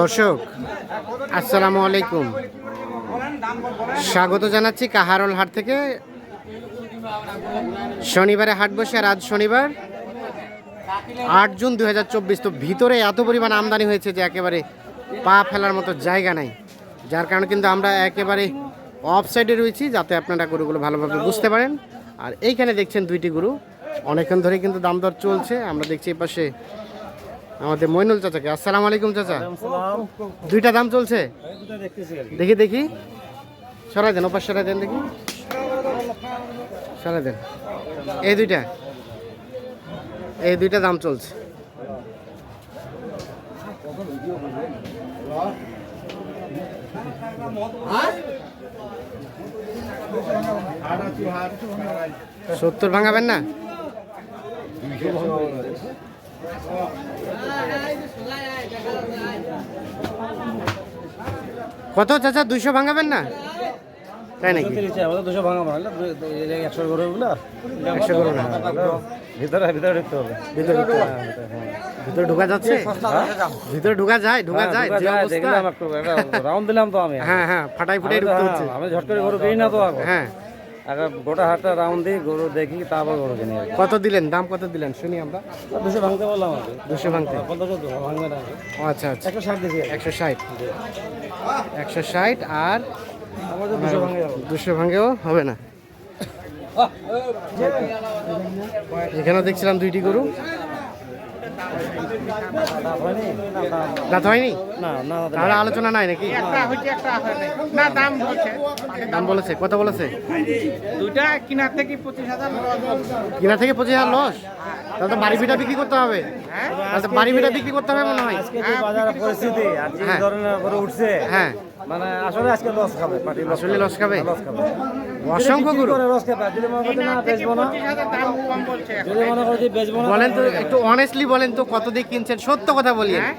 দর্শক, আসসালামু আলাইকুম। স্বাগত জানাচ্ছি কাহারল হাট থেকে। শনিবারে হাট বসে আর আজ শনিবার, আট জুন দু হাজার চব্বিশ। তো ভিতরে এত পরিমাণ আমদানি হয়েছে যে একেবারে পা ফেলার মতো জায়গা নাই। যার কারণে কিন্তু আমরা একেবারে অফ সাইডে রয়েছি যাতে আপনারা গরুগুলো ভালোভাবে বুঝতে পারেন। আর এইখানে দেখছেন দুইটি গরু। অনেকক্ষণ ধরে কিন্তু দাম দর চলছে। আমরা দেখছি এই পাশে আমাদের মইনুল চাচাকে। আসসালামু আলাইকুম চাচা। দুইটা দাম চলছে? দেখি দেখি। সরাই দেন, ওপাশ সরাই দেন দেখি। সরাই দেন। এই দুইটা। এই দুইটা দাম চলছে। সত্তর ভাঙাবেন না? কত চাচা দুইশো ভাঙাবেন না? তাই নাকি? দুশো ভাঙা মারলে একশো করে একশো করো না। ভিতরে ভিতরে ঢুকতে হবে। ভিতরে ভিতরে ঢোকা যাচ্ছে? ভিতরে ঢোকা যায় ঢোকা যায় যে অবস্থা। রাউন্ড দিলাম তো আমি। হ্যাঁ হ্যাঁ ফাটাই ফুটাই ঢুকতে হচ্ছে। আমি ঝট করে গরু না তো হ্যাঁ। আগে গোটা হাটটা রাউন্ড দিই গরু দেখি তারপর গরু কিনে। আর কত দিলেন? দাম কত দিলেন? শুনি আমরা। দুশো ভাঙতে বললাম দুশো ভাঙতে? ভাঙবে না আচ্ছা আচ্ছা। একশো ষাট দিয়েছি একশো ষাট। একশো ষাট আর দুশো ভাঙে ভাঙেও হবে না। এখানেও দেখছিলাম দুইটি গরু। দাঁত হয়নি? না না তাহলে আলোচনা নাই নাকি? না দাম বলছে। দাম বলেছে কত বলেছে? দুইটা কিনার থেকে পঁচিশ হাজার কিনা থেকে পঁচিশ হাজার লস? তাহলে তো বাড়ি ভিটা বিক্রি করতে হবে। তো বাড়ি ভিটা বিক্রি করতে হবে মনে হয়। পরিস্থিতি আর যে হ্যাঁ। ধরনের উঠছে হ্যাঁ। মানে আসলে আজকে লস খাবে পার্টি আসলে লস খাবে? লস খাবে। অসংখ্য গরু? লস খাবে আর যদি মনে করছে না বেচবো না। দাম যদি মনে করছে বেচবো না বলেন তো একটু অনেস্টলি বলেন তো কত দিয়ে কিনছেন? সত্য কথা বলিয়ে হ্যাঁ?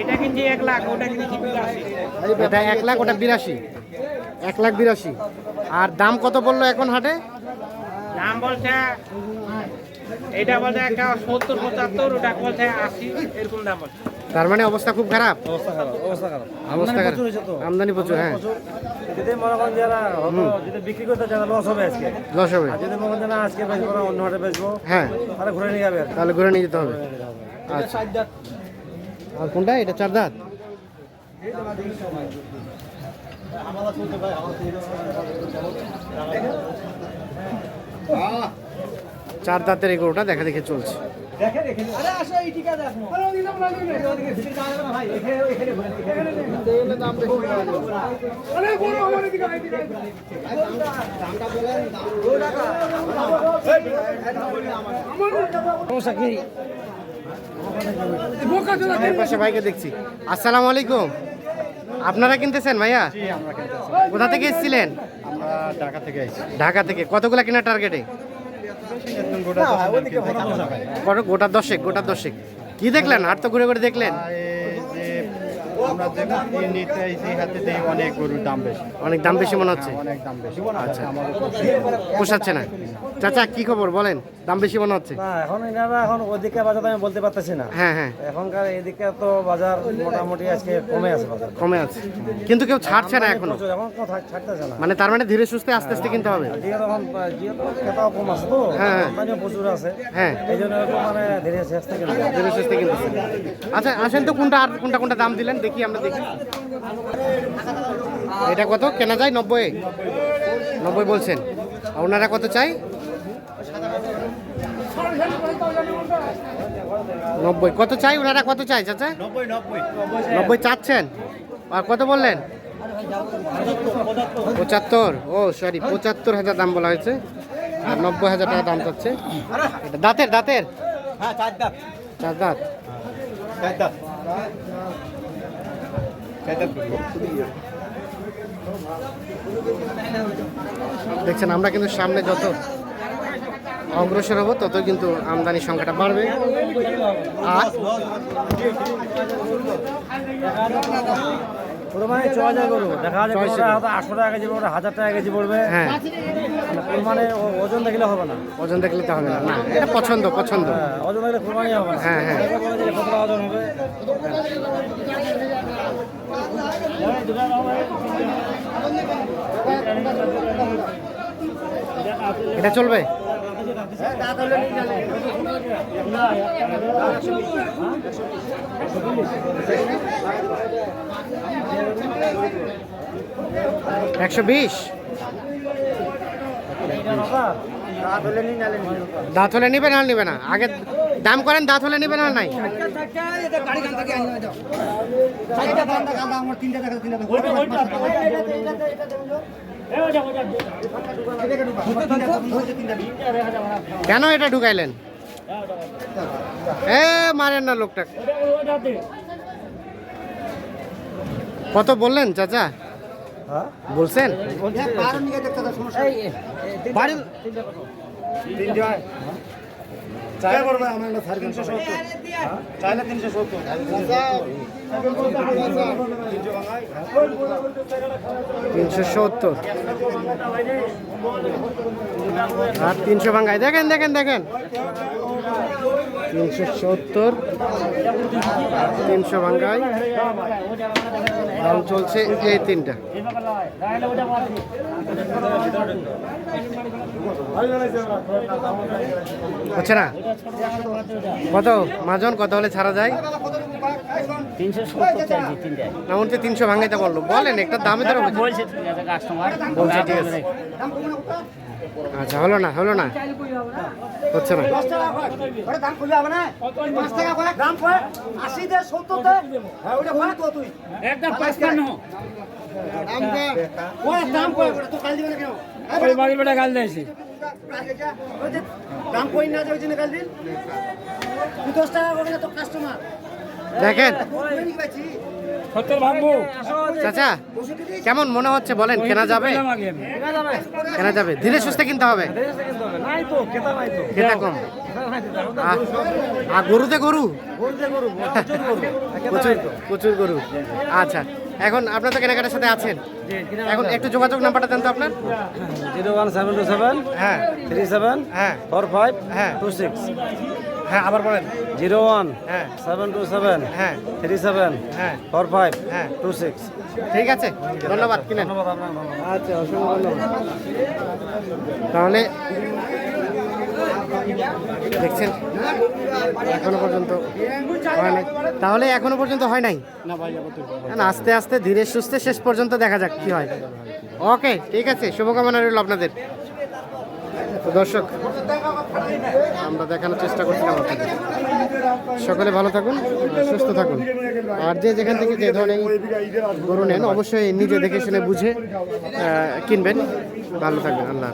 এটা কিনছি এক লাখ ওটা কিনছি বিরাশি? এটা এক লাখ ওটা বিরাশি। এক লাখ বিরাশি। আর দাম কত বলল এখন হাটে? দাম বলছে এটা বলছে একটা সত্তর পঁচাত্তর ওটা বলছে আশি এরকম দাম বলছে। তার মানে অবস্থা খুব খারাপ? অবস্থা খারাপ অবস্থা খারাপ। অবস্থা খারাপ। আমদানি প্রচুর হ্যাঁ। প্রচুর। যদি মনে করেন যারা হতো যদি বিক্রি করতে যারা লস হবে আজকে। লস হবে। যদি মনে করেন আজকে বেচবো না অন্য হাটে বেচবো হ্যাঁ। তাহলে ঘুরে নিয়ে যাবে তাহলে ঘুরে নিয়ে যেতে হবে। আচ্ছা। আর কোনটা? এটা চার দাঁত? চার দাঁতের এই গরুটা দেখা। দেখে। চলছে সমস্যা কি পাশে ভাইকে দেখছি। আসসালামু আলাইকুম। আপনারা কিনতেছেন ভাইয়া? কোথা থেকে এসেছিলেন? ঢাকা থেকে আইছি। ঢাকা থেকে। কতগুলা কেনার টার্গেটে গোটা দশেক গোটা দশেক। কি দেখলেন? আর তো ঘুরে ঘুরে দেখলেন? আমরা নিতে আইছি হাতে দিয়ে অনেক গরুর দাম বেশি। অনেক দাম বেশি মনে হচ্ছে? অনেক দাম বেশি। আচ্ছা। পোষাচ্ছে না? চাচা কি খবর? বলেন দাম বেশি মনে হচ্ছে? না এখন এনারা এখন ওদিকে বাজার আমি বলতে পারতেছি না। হ্যাঁ হ্যাঁ। এখনকার এদিকে তো বাজার মোটামুটি আজকে কমে আছে বাজার। কমে আছে। কিন্তু কেউ ছাড়ছে না এখনও? এখন থাক- ছাড়তেছে না। মানে তার মানে ধীরে সুস্থে আস্তে আস্তে কিনতে হবে? জিও তখন জিও তো খেতাও কম আছে তো। হ্যাঁ। আমদানিও প্রচুর আছে। হ্যাঁ। এই জন্য মানে ধীরে সুস্থে কিনতে ধীরে সুস্থে কিনতেছে আচ্ছা আসেন তো কোনটা আর কোনটা কোনটা দাম দিলেন? দেখি। আমরা দেখি? এটা কত? কেনা যায় নব্বই? নব্বই বলছেন। আর ওনারা কত চাই নব্বই। কত চাই ওনারা? কত চাই চাচা? নব্বই চাচ্ছেন? আর কত বললেন? পঁচাত্তর। ও সরি পঁচাত্তর হাজার দাম বলা হয়েছে। আর নব্বই হাজার টাকা দাম চাচ্ছে। এটা দাঁতের দাঁতের? হ্যাঁ চার দাঁত। চার দাম দেখছেন আমরা কিন্তু সামনে যত অগ্রসর হব তত কিন্তু আমদানির সংখ্যাটা বাড়বে। আর পুরো ছ হাজার করব দেখা যাচ্ছে। আটশো টাকা কেজি পড়বে হাজার টাকা কেজি পড়বে। হ্যাঁ। মানে ওজন দেখলে হবে না। ওজন দেখলে তো হবে না। না এটা পছন্দ পছন্দ। হ্যাঁ, ওজন দেখলে হবে না। হ্যাঁ, হ্যাঁ। ওজন হবে। এটা চলবে? একশো বিশ? দাঁত হলে নিবে না নিবে না? আগে দাম করেন দাঁত হলে নিবে না নাই কেন এটা ঢুকাইলেন এ মারেন না লোকটা কত বললেন চাচা বলছেন চাইলে তিনশো সত্তর। তিনশো সত্তর। আর তিনশো ভাঙ্গাই দেখেন দেখেন দেখেন। তিনশো সত্তর তিনশো ভাঙ্গাই দাম চলছে এই তিনটা। হচ্ছে না কত? মাজন কত হলে ছাড়া যায়? না উনি তিনশো ভাঙ্গাইতে বলল বলেন একটা দামে ধরে বলছে। ঠিক আছে। আচ্ছা হলো না হলো না। হচ্ছে না। হবে না পাঁচ টাকা করে। দাম করে আশি দে সত্তর দে হ্যাঁ ওটা করে তো তুই? একদম পাঁচপান্ন ওই দাম করে তো কাল দিবে না কেন? ওই বাড়ি বেটা গাল দিয়েছি। দাম কই না যে জন্য কাল দিন দশ টাকা করে তো কাস্টমার দেখেন। চাচা কেমন মনে হচ্ছে বলেন কেনা যাবে? কেনা যাবে। ধীরে সুস্থে কিনতে হবে? নাই তো কেতা নাই তো। খেতা কম। আর গরুতে গরু? গরুতে গরু প্রচুর গরু। প্রচুর প্রচুর গরু। আচ্ছা এখন আপনার তো কেনাকাটার সাথে আছেন। এখন একটু যোগাযোগ নাম্বারটা দেন তো আপনার। Zero one seven two seven হ্যাঁ। থ্রি সেভেন হ্যাঁ। ফোর ফাইভ হ্যাঁ। Two six. হ্যাঁ আবার বলেন। জিরো ওয়ান হ্যাঁ। সেভেন টু সেভেন হ্যাঁ। থ্রি সেভেন হ্যাঁ। ফোর ফাইভ হ্যাঁ। Two six. ঠিক আছে ধন্যবাদ কিনেন। আচ্ছা অসংখ্য ধন্যবাদ। তাহলে দেখছেন এখনও পর্যন্ত হয় নাই। তাহলে এখনও পর্যন্ত হয় নাই? না আস্তে আস্তে ধীরে সুস্থে শেষ পর্যন্ত দেখা যাক কি হয়। ওকে ঠিক আছে শুভকামনা রইল আপনাদের। দর্শক, আমরা দেখানোর চেষ্টা করছিলাম আপনাদের সকলে ভালো থাকুন, সুস্থ থাকুন। আর যে যেখান থেকে যে ধরনের গরু নেন, অবশ্যই নিজে দেখে শুনে বুঝে কিনবেন। ভালো থাকবেন, আল্লাহ